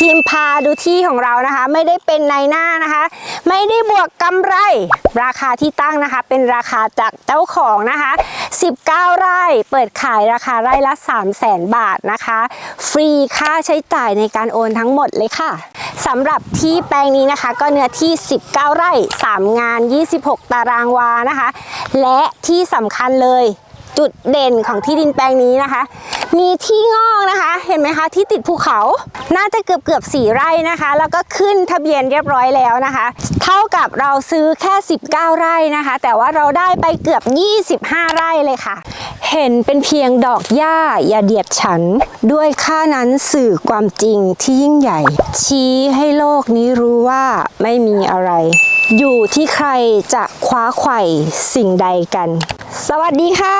ทีมพาดูที่ของเรานะคะ ไม่ได้เป็นในหน้านะคะ ไม่ได้บวกกำไร ราคาที่ตั้งนะคะ เป็นราคาจากเจ้าของนะคะ 19 ไร่เปิดขายราคาไร่ละ 3 0 0แสนบาทนะคะ ฟรีค่าใช้จ่ายในการโอนทั้งหมดเลยค่ะสำหรับที่แปลงนี้นะคะ ก็เนื้อที่ 19 ไร่ 3 งาน 26 ตารางวานะคะ และที่สำคัญเลยจุดเด่นของที่ดินแปลงนี้นะคะ มีที่งอกนะคะ เห็นไหมคะ ที่ติดภูเขา น่าจะเกือบเกือบสี่ไร่นะคะ แล้วก็ขึ้นทะเบียนเรียบร้อยแล้วนะคะ เท่ากับเราซื้อแค่ 19 ไร่นะคะ แต่ว่าเราได้ไปเกือบ 25 ไร่เลยค่ะ เห็นเป็นเพียงดอกหญ้าอย่าเดียดฉัน ด้วยค่านั้นสื่อความจริงที่ยิ่งใหญ่ ชี้ให้โลกนี้รู้ว่าไม่มีอะไร อยู่ที่ใครจะคว้าไข่สิ่งใดกัน สวัสดีค่ะ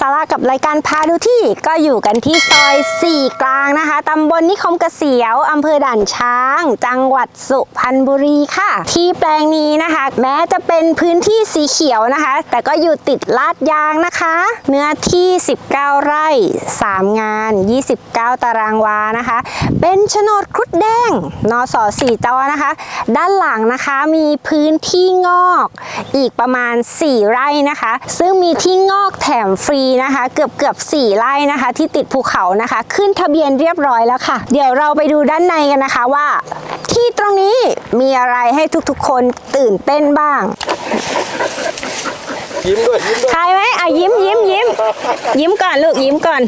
สาระกับรายการพาดูที่ก็อยู่กันที่ซอย 4 กลางนะคะตำบลนิคมเกษียวอำเภอด่านช้าง จังหวัดสุพรรณบุรีค่ะ ที่แปลงนี้นะคะ แม้จะเป็นพื้นที่สีเขียวนะคะ แต่ก็อยู่ติดลาดยางนะคะ เนื้อที่ 19 ไร่ 3 งาน 29 ตารางวานะคะ เป็นโฉนดครุฑแดงนสสี่จอนะคะ ด้านหลังนะคะมีพื้นที่งอกอีกประมาณ 4 ไร่นะคะ ซึ่งมีที่งอกแถมฟรีนะคะ เกือบเกือบ4ไร่นะคะ ที่ติดภูเขานะคะ ขึ้นทะเบียนเรียบร้อยแล้วค่ะ เดี๋ยวเราไปดูด้านในกันนะคะว่า ที่ตรงนี้มีอะไรให้ทุกๆ คนตื่นเต้นบ้างยิ้มด้วยยิ้มด้วยขายไหมอะยิ้มยิ้มยิ้มยิ้มก่อนลูกยิ้มก่อน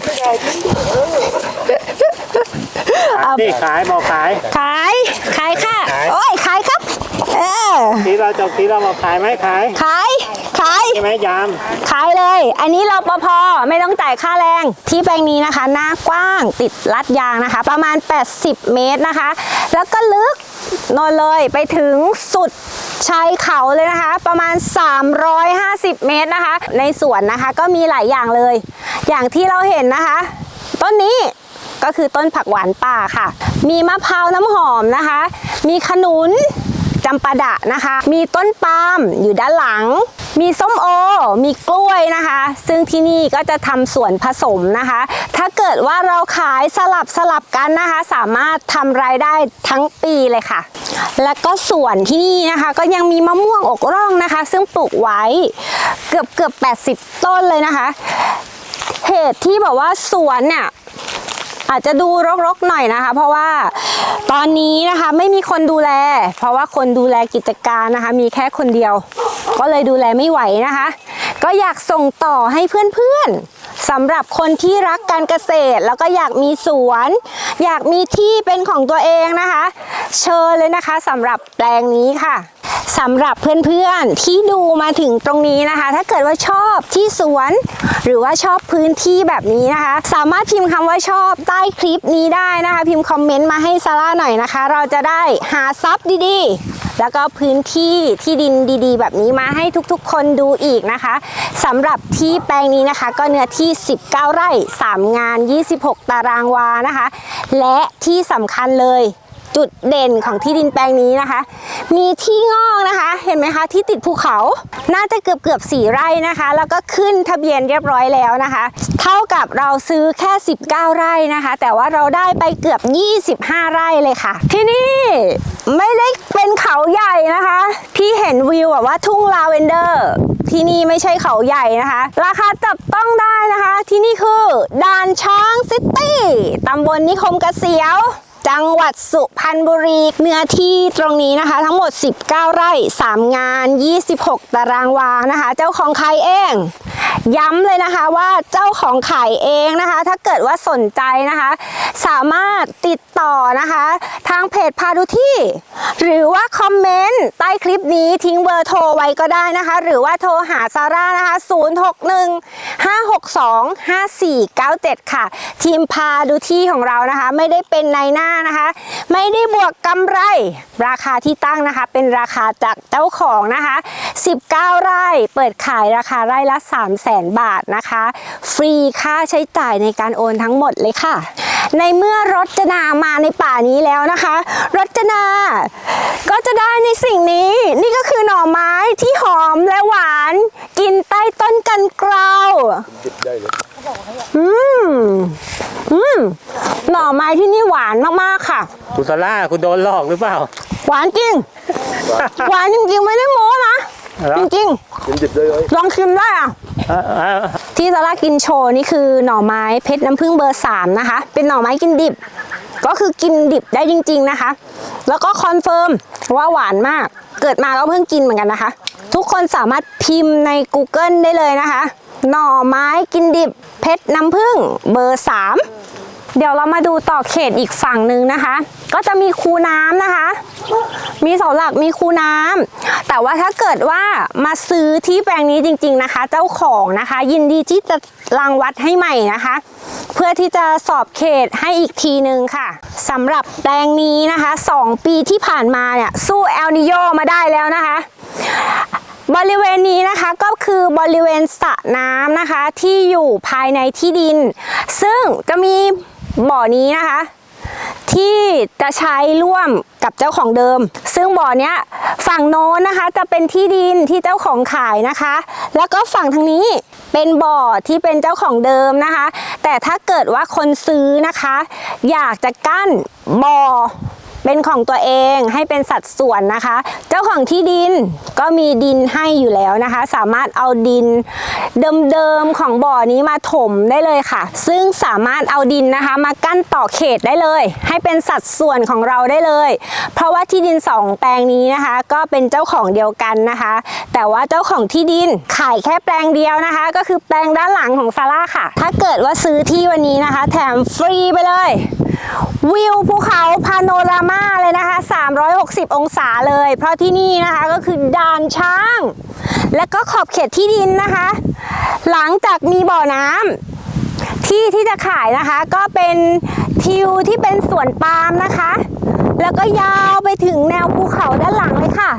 นี่ขายบอกขาย ขายขายค่ะขายโอ้ยขายครับ เออทีเราจบทีเราบอกขายไหมขายขายขายใช่ไหมยาม ขายเลย อันนี้รปภไม่ต้องจ่ายค่าแรง ที่แปลงนี้นะคะ หน้ากว้างติดลัดยางนะคะ ประมาณ 80 เมตรนะคะ แล้วก็ลึกโนนเลยไปถึงสุดชายเขาเลยนะคะ ประมาณ 350 เมตรนะคะ ในสวนนะคะก็มีหลายอย่างเลย อย่างที่เราเห็นนะคะ ต้นนี้ก็คือต้นผักหวานป่าค่ะ มีมะพร้าวน้ำหอมนะคะ มีขนุน จำปาดะนะคะ มีต้นปาล์มอยู่ด้านหลัง มีส้มโอ มีกล้วยนะคะ ซึ่งที่นี่ก็จะทำสวนผสมนะคะ ถ้าเกิดว่าเราขายสลับสลับกันนะคะ สามารถทำรายได้ทั้งปีเลยค่ะ แล้วก็สวนที่นี่นะคะ ก็ยังมีมะม่วงอกร่องนะคะ ซึ่งปลูกไว้เกือบเกือบ80 ต้นเลยนะคะเหตุที่แบบว่าสวนเนี่ย อาจจะดูรกๆหน่อยนะคะ เพราะว่าตอนนี้นะคะไม่มีคนดูแล เพราะว่าคนดูแลกิจการนะคะ มีแค่คนเดียว ก็เลยดูแลไม่ไหวนะคะ ก็อยากส่งต่อให้เพื่อนๆสำหรับคนที่รักการเกษตร แล้วก็อยากมีสวน อยากมีที่เป็นของตัวเองนะคะ เชิญเลยนะคะสำหรับแปลงนี้ค่ะ สำหรับเพื่อนๆที่ดูมาถึงตรงนี้นะคะ ถ้าเกิดว่าชอบที่สวน หรือว่าชอบพื้นที่แบบนี้นะคะ สามารถพิมพ์คำว่าชอบใต้คลิปนี้ได้นะคะ พิมพ์คอมเมนต์มาให้ซาร่าหน่อยนะคะ เราจะได้หาซับดีๆ แล้วก็พื้นที่ที่ดินดีๆ แบบนี้มาให้ทุกๆ คนดูอีกนะคะสำหรับที่แปลงนี้นะคะ ก็เนื้อที่ 19 ไร่ 3 งาน 26 ตารางวานะคะ และที่สำคัญเลย จุดเด่นของที่ดินแปลงนี้นะคะ มีที่งอกนะคะ เห็นไหมคะ ที่ติดภูเขา น่าจะเกือบเกือบสี่ไร่นะคะ แล้วก็ขึ้นทะเบียนเรียบร้อยแล้วนะคะ เท่ากับเราซื้อแค่ 19 ไร่นะคะ แต่ว่าเราได้ไปเกือบ 25 ไร่เลยค่ะ ที่นี่ไม่ได้เป็นเขาใหญ่นะคะ ที่เห็นวิวแบบว่าทุ่งลาเวนเดอร์ ที่นี่ไม่ใช่เขาใหญ่นะคะ ราคาจับต้องได้นะคะ ที่นี่คือดานช้างซิตี้ตำบลนิคมเกษียว จังหวัดสุพรรณบุรีเนื้อที่ตรงนี้นะคะ ทั้งหมด 19 ไร่ 3 งาน 26 ตารางวานะคะ เจ้าของขายเอง ย้ำเลยนะคะว่าเจ้าของขายเองนะคะ ถ้าเกิดว่าสนใจนะคะ สามารถติดต่อนะคะ ทางเพจพาดูที่ หรือว่าคอมเมนต์ใต้คลิปนี้ทิ้งเบอร์โทรไว้ก็ได้นะคะ หรือว่าโทรหาซาร่านะคะ 061 562 5497 ค่ะ ทีมพาดูที่ของเรานะคะ ไม่ได้เป็นในหน้านะคะ ไม่ได้บวกกำไร ราคาที่ตั้งนะคะ เป็นราคาจากเจ้าของนะคะ 19 ไร่เปิดขายราคาไร่ละ 3 0 0แสนบาทนะคะ ฟรีค่าใช้จ่ายในการโอนทั้งหมดเลยค่ะ ในเมื่อรจนามาในป่านี้แล้วนะคะ รจนา ก็จะได้ในสิ่งนี้ นี่ก็คือหน่อไม้ที่หอมและหวาน กินใต้ต้นกันเกลาหยิบได้เลยอืมอืมหน่อไม้ที่นี่หวานมากๆค่ะ คุณซาร่าคุณโดนหลอกหรือเปล่า หวานจริง หวานจริงๆไม่ได้โม้นะเหรอจริงกินดิบเลยเอ้ยๆ ลองชิมได้อะเอ่อเอ่อที่ซาร่ากินโชว์นี่คือหน่อไม้เพชรน้ำผึ้งเบอร์สามนะคะ เป็นหน่อไม้กินดิบ ก็คือกินดิบได้จริง ๆนะคะ แล้วก็คอนเฟิร์มว่าหวานมาก เกิดมาก็เพิ่งกินเหมือนกันนะคะ ทุกคนสามารถพิมพ์ใน Google ได้เลยนะคะ หน่อไม้กินดิบเพชรน้ำผึ้งเบอร์สามเดี๋ยวเรามาดูต่อเขตอีกฝั่งหนึ่งนะคะ ก็จะมีคูน้ำนะคะ มีเสาหลักมีคูน้ำแต่ว่าถ้าเกิดว่ามาซื้อที่แปลงนี้จริง ๆนะคะ เจ้าของนะคะ ยินดีที่จะรังวัดให้ใหม่นะคะ เพื่อที่จะสอบเขตให้อีกทีหนึ่งค่ะสำหรับแปลงนี้นะคะ 2 ปีที่ผ่านมาเนี่ยสู้แอลนิโยมาได้แล้วนะคะ บริเวณนี้นะคะก็คือบริเวณสระน้ำนะคะที่อยู่ภายในที่ดิน ซึ่งจะมีบ่อนี้นะคะ ที่จะใช้ร่วมกับเจ้าของเดิม ซึ่งบ่อเนี้ยฝั่งโน้นนะคะจะเป็นที่ดินที่เจ้าของขายนะคะ แล้วก็ฝั่งทางนี้เป็นบ่อที่เป็นเจ้าของเดิมนะคะ แต่ถ้าเกิดว่าคนซื้อนะคะ อยากจะกั้นบ่อ เป็นของตัวเองให้เป็นสัดส่วนนะคะ เจ้าของที่ดินก็มีดินให้อยู่แล้วนะคะ สามารถเอาดินเดิมๆของบ่อนี้มาถมได้เลยค่ะ ซึ่งสามารถเอาดินนะคะ มากั้นต่อเขตได้เลย ให้เป็นสัดส่วนของเราได้เลย เพราะว่าที่ดินสองแปลงนี้นะคะ ก็เป็นเจ้าของเดียวกันนะคะ แต่ว่าเจ้าของที่ดินขายแค่แปลงเดียวนะคะ ก็คือแปลงด้านหลังของซาร่าค่ะ ถ้าเกิดว่าซื้อที่วันนี้นะคะ แถมฟรีไปเลย วิวภูเขาพาโนระ 360องศาเลย เพราะที่นี่นะคะก็คือด่านช้าง และก็ขอบเขตที่ดินนะคะ หลังจากมีบ่อน้ำที่ที่จะขายนะคะ ก็เป็นทิวที่เป็นสวนปาล์มนะคะ แล้วก็ยาวไปถึงแนวภูเขาด้านหลังเลยค่ะ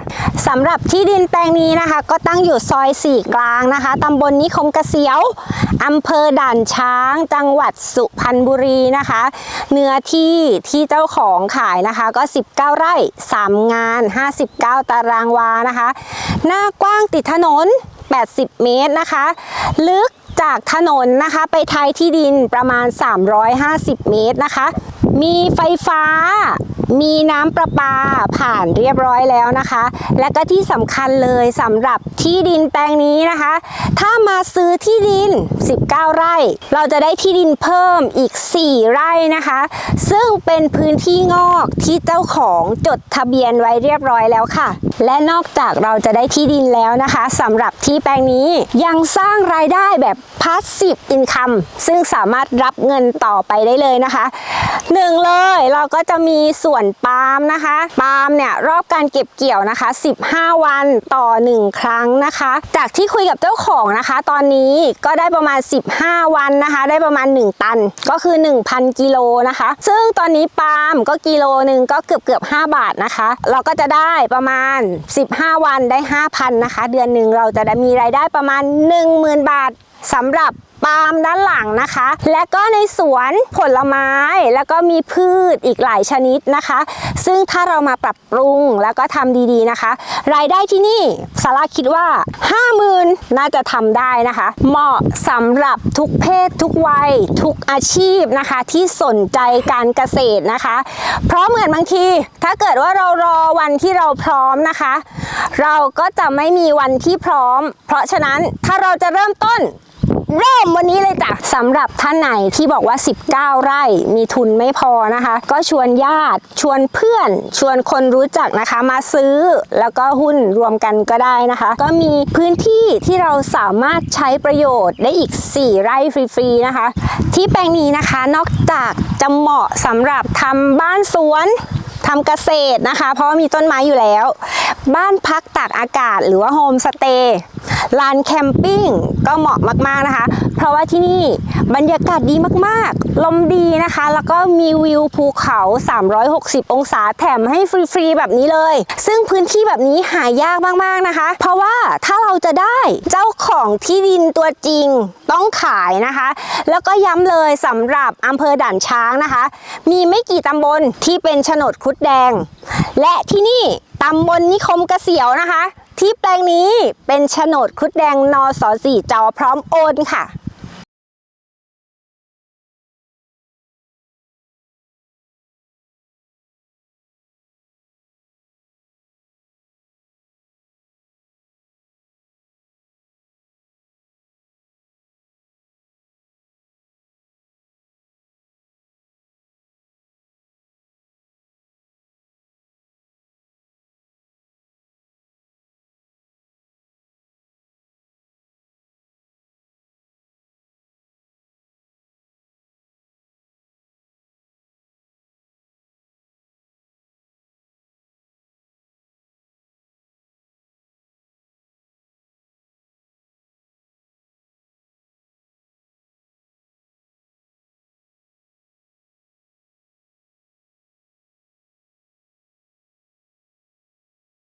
สำหรับที่ดินแปลงนี้นะคะ ก็ตั้งอยู่ซอยสี่กลางนะคะตำบลนิคมเกษียวอำเภอด่านช้าง จังหวัดสุพรรณบุรีนะคะ เนื้อที่ที่เจ้าของขายนะคะก็ 19 ไร่ 3 งาน 59 ตารางวานะคะ หน้ากว้างติดถนน 80 เมตรนะคะ ลึกจากถนนนะคะไปท้ายที่ดินประมาณ 350 เมตรนะคะ มีไฟฟ้า มีน้ำประปาผ่านเรียบร้อยแล้วนะคะ และก็ที่สำคัญเลยสำหรับที่ดินแปลงนี้นะคะ ถ้ามาซื้อที่ดิน 19 ไร่ เราจะได้ที่ดินเพิ่มอีก 4 ไร่นะคะ ซึ่งเป็นพื้นที่งอกที่เจ้าของจดทะเบียนไว้เรียบร้อยแล้วค่ะ และนอกจากเราจะได้ที่ดินแล้วนะคะสำหรับที่แปลงนี้ยังสร้างรายได้แบบ passive income ซึ่งสามารถรับเงินต่อไปได้เลยนะคะหนึ่งเลยเราก็จะมีส่วนปาล์มนะคะปาล์มเนี่ยรอบการเก็บเกี่ยวนะคะ 15 วันต่อ 1 ครั้งนะคะ จากที่คุยกับเจ้าของนะคะ ตอนนี้ก็ได้ประมาณ 15 วันนะคะ ได้ประมาณ 1 ตันก็คือ 1,000กิโลนะคะ ซึ่งตอนนี้ปาล์มก็กิโลหนึ่งก็เกือบเกือบ5บาทนะคะ เราก็จะได้ประมาณ 15 วันได้ 5,000นะคะ เดือนหนึ่งเราจะได้มีรายได้ประมาณ 10,000 บาทสำหรับ ปาล์มด้านหลังนะคะ และก็ในสวนผลไม้แล้วก็มีพืชอีกหลายชนิดนะคะ ซึ่งถ้าเรามาปรับปรุงแล้วก็ทำดีๆนะคะ รายได้ที่นี่ซาราคิดว่า 50,000 น่าจะทำได้นะคะ เหมาะสำหรับทุกเพศทุกวัย ทุกอาชีพนะคะที่สนใจการเกษตรนะคะ เพราะเหมือนบางที ถ้าเกิดว่าเรารอวันที่เราพร้อมนะคะ เราก็จะไม่มีวันที่พร้อม เพราะฉะนั้นถ้าเราจะเริ่มต้น เริ่มวันนี้เลยจ้ะสำหรับท่านไหนที่บอกว่า 19 ไร่มีทุนไม่พอนะคะ ก็ชวนญาติชวนเพื่อน ชวนคนรู้จักนะคะมาซื้อแล้วก็หุ้นรวมกันก็ได้นะคะ ก็มีพื้นที่ที่เราสามารถใช้ประโยชน์ได้อีก 4 ไร่ฟรีๆนะคะ ที่แปลงนี้นะคะนอกจากจะเหมาะสำหรับทำบ้านสวน ทำเกษตรนะคะ เพราะว่ามีต้นไม้อยู่แล้ว บ้านพักตากอากาศหรือว่าโฮมสเตย์ลานแคมปิ้งก็เหมาะมากๆนะคะ เพราะว่าที่นี่บรรยากาศดีมากๆ ลมดีนะคะ แล้วก็มีวิวภูเขา 360 องศาแถมให้ฟรีๆแบบนี้เลย ซึ่งพื้นที่แบบนี้หายากมากๆนะคะ เพราะว่าถ้าเราจะได้เจ้าของที่ดินตัวจริงต้องขายนะคะ แล้วก็ย้ำเลยสำหรับอำเภอด่านช้างนะคะ มีไม่กี่ตำบลที่เป็นโฉนดครุฑแดง และที่นี่ตำบลนิคมเกษียวนะคะ ที่แปลงนี้เป็นโฉนดครุฑแดงนสสี่จอพร้อมโอนค่ะ